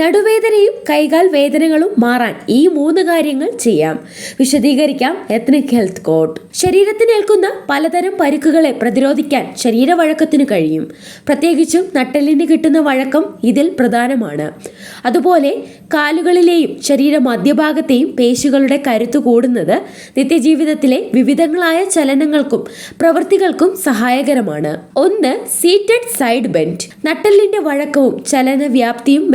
നടുവേദനയും കൈകാൽ വേദനകളും മാറാൻ ഈ മൂന്ന് കാര്യങ്ങൾ ചെയ്യാം. വിശദീകരിക്കാം എത്നിക് ഹെൽത്ത് കോഡ് ശരീരത്തിനേൽക്കുന്ന പലതരം പരുക്കുകളെ പ്രതിരോധിക്കാൻ ശരീരവഴക്കത്തിന് കഴിയും. പ്രത്യേകിച്ചും നട്ടലിന് കിട്ടുന്ന വഴക്കം ഇതിൽ പ്രധാനമാണ്. അതുപോലെ കാലുകളിലെയും ശരീര മധ്യഭാഗത്തെയും പേശികളുടെ കരുത്ത് കൂടുന്നത് നിത്യജീവിതത്തിലെ വിവിധങ്ങളായ ചലനങ്ങൾക്കും പ്രവൃത്തികൾക്കും സഹായകരമാണ്. ഒന്ന് സീറ്റഡ് സൈഡ് ബെൻഡ് നട്ടലിന്റെ വഴക്കവും ചലന വ്യാപ്തിയും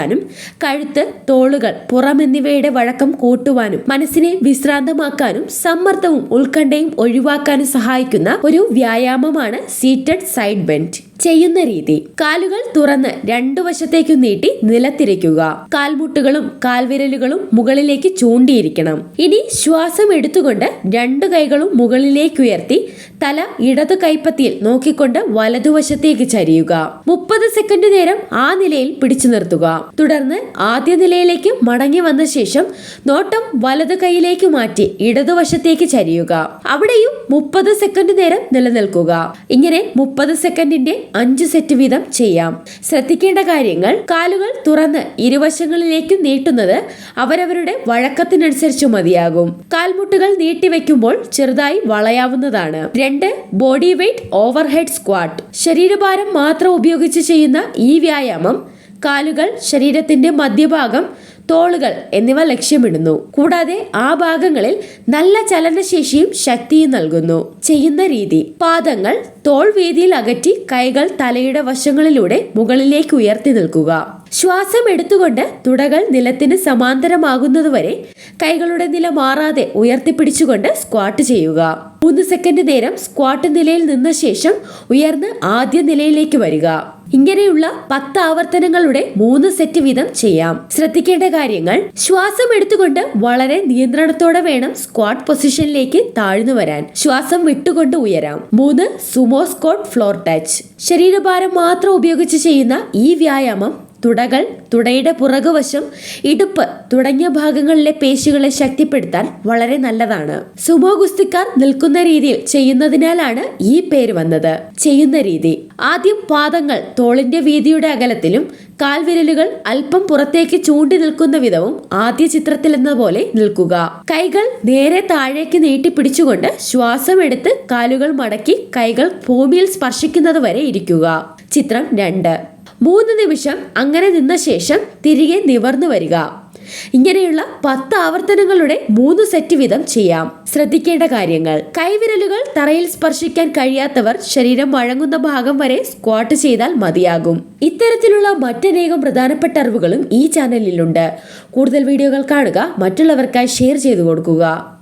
മെച്ചപ്പെടുത്താനും കഴുത്ത് തോളുകൾ പുറം എന്നിവയുടെ വഴക്കം കൂട്ടുവാനും മനസ്സിനെ വിശ്രാന്തമാക്കാനും സമ്മർദ്ദവും ഉത്കണ്ഠയും ഒഴിവാക്കാനും സഹായിക്കുന്ന ഒരു വ്യായാമമാണ് സീറ്റഡ് സൈഡ് ബെൻഡ് ചെയ്യുന്ന രീതി. കാലുകൾ തുറന്ന് രണ്ടു വശത്തേക്ക് നീട്ടി നിലത്തിരിക്കുക കാൽമുട്ടുകളും കാൽവിരലുകളും മുകളിലേക്ക് ചൂണ്ടിയിരിക്കണം. ഇനി ശ്വാസം എടുത്തുകൊണ്ട് രണ്ടു കൈകളും മുകളിലേക്ക് ഉയർത്തി തല ഇടതു കൈപ്പത്തിയിൽ നോക്കിക്കൊണ്ട് വലതുവശത്തേക്ക് ചരിയുക. മുപ്പത് സെക്കൻഡ് നേരം ആ നിലയിൽ പിടിച്ചു നിർത്തുക. തുടർന്ന് ആദ്യ നിലയിലേക്ക് മടങ്ങി വന്ന ശേഷം നോട്ടം വലതു കൈയിലേക്ക് മാറ്റി ഇടതുവശത്തേക്ക് ചരിയുക. അവിടെയും മുപ്പത് സെക്കൻഡ് നേരം നിലനിൽക്കുക. ഇങ്ങനെ മുപ്പത് സെക്കൻഡിന്റെ അഞ്ച് സെറ്റ് വീതം ചെയ്യാം. ശ്രദ്ധിക്കേണ്ട കാര്യങ്ങൾ കാലുകൾ തുറന്ന് ഇരുവശങ്ങളിലേക്കും നീട്ടുന്നത് അവരവരുടെ വഴക്കത്തിനനുസരിച്ച് മതിയാകും. കാൽമുട്ടുകൾ നീട്ടിവെക്കുമ്പോൾ ചെറുതായി വളയാവുന്നതാണ്. രണ്ട് ബോഡി വെയ്റ്റ് ഓവർഹെഡ് സ്ക്വാട്ട്. ശരീരഭാരം മാത്രം ഉപയോഗിച്ച് ചെയ്യുന്ന ഈ വ്യായാമം കാലുകൾ ശരീരത്തിന്റെ മധ്യഭാഗം തോളുകൾ എന്നിവ ലക്ഷ്യമിടുന്നു. കൂടാതെ ആ ഭാഗങ്ങളിൽ നല്ല ചലനശേഷിയും ശക്തിയും നൽകുന്നു. ചെയ്യുന്ന രീതി. പാദങ്ങൾ തോൾ വീതിയിൽ അകറ്റി കൈകൾ തലയുടെ വശങ്ങളിലൂടെ മുകളിലേക്ക് ഉയർത്തി നിൽക്കുക. ശ്വാസം എടുത്തുകൊണ്ട് തുടകൾ നിലത്തിന് സമാന്തരമാകുന്നതുവരെ കൈകളുടെ നില മാറാതെ ഉയർത്തിപ്പിടിച്ചുകൊണ്ട് സ്ക്വാട്ട് ചെയ്യുക. മൂന്ന് സെക്കൻഡ് നേരം സ്ക്വാട്ട് നിലയിൽ നിന്ന ശേഷം ഉയർന്ന് ആദ്യ നിലയിലേക്ക് വരിക. ഇങ്ങനെയുള്ള പത്ത് ആവർത്തനങ്ങളുടെ മൂന്ന് സെറ്റ് വീതം ചെയ്യാം. ശ്രദ്ധിക്കേണ്ട കാര്യങ്ങൾ ശ്വാസം എടുത്തുകൊണ്ട് വളരെ നിയന്ത്രണത്തോടെ വേണം സ്ക്വാഡ് പൊസിഷനിലേക്ക് താഴ്ന്നു വരാൻ. ശ്വാസം വിട്ടുകൊണ്ട് ഉയരാം. മൂന്ന് സുമോ സ്ക്വാഡ് ഫ്ലോർ ടച്ച്. ശരീരഭാരം മാത്രം ഉപയോഗിച്ച് ചെയ്യുന്ന ഈ വ്യായാമം തുടകൾ തുടയുടെ പുറകുവശം ഇടുപ്പ് തുടങ്ങിയ ഭാഗങ്ങളിലെ പേശികളെ ശക്തിപ്പെടുത്താൻ വളരെ നല്ലതാണ്. സുമോ ഗുസ്തിക്കാർ നിൽക്കുന്ന രീതിയിൽ ചെയ്യുന്നതിനാലാണ് ഈ പേര് വന്നത്. ചെയ്യുന്ന രീതി. ആദ്യം പാദങ്ങൾ തോളിന്റെ വീതിയുടെ അകലത്തിലും കാൽവിരലുകൾ അല്പം പുറത്തേക്ക് ചൂണ്ടി നിൽക്കുന്ന വിധവും ആദ്യ ചിത്രത്തിൽ എന്ന പോലെ നിൽക്കുക. കൈകൾ നേരെ താഴേക്ക് നീട്ടി പിടിച്ചുകൊണ്ട് ശ്വാസം എടുത്ത് കാലുകൾ മടക്കി കൈകൾ ഭൂമിയിൽ സ്പർശിക്കുന്നത് വരെ ഇരിക്കുക. ചിത്രം രണ്ട്. മൂന്ന് നിമിഷം അങ്ങനെ നിന്ന ശേഷം തിരികെ നിവർന്നു വരിക. ഇങ്ങനെയുള്ള പത്ത് ആവർത്തനങ്ങളുടെ മൂന്ന് സെറ്റ് വീതം ചെയ്യാം. ശ്രദ്ധിക്കേണ്ട കാര്യങ്ങൾ. കൈവിരലുകൾ തറയിൽ സ്പർശിക്കാൻ കഴിയാത്തവർ ശരീരം വഴങ്ങുന്ന ഭാഗം വരെ സ്ക്വാട്ട് ചെയ്താൽ മതിയാകും. ഇത്തരത്തിലുള്ള മറ്റനേകം പ്രധാനപ്പെട്ട അറിവുകളും ഈ ചാനലിലുണ്ട്. കൂടുതൽ വീഡിയോകൾ കാണുക മറ്റുള്ളവർക്കായി ഷെയർ ചെയ്തു കൊടുക്കുക.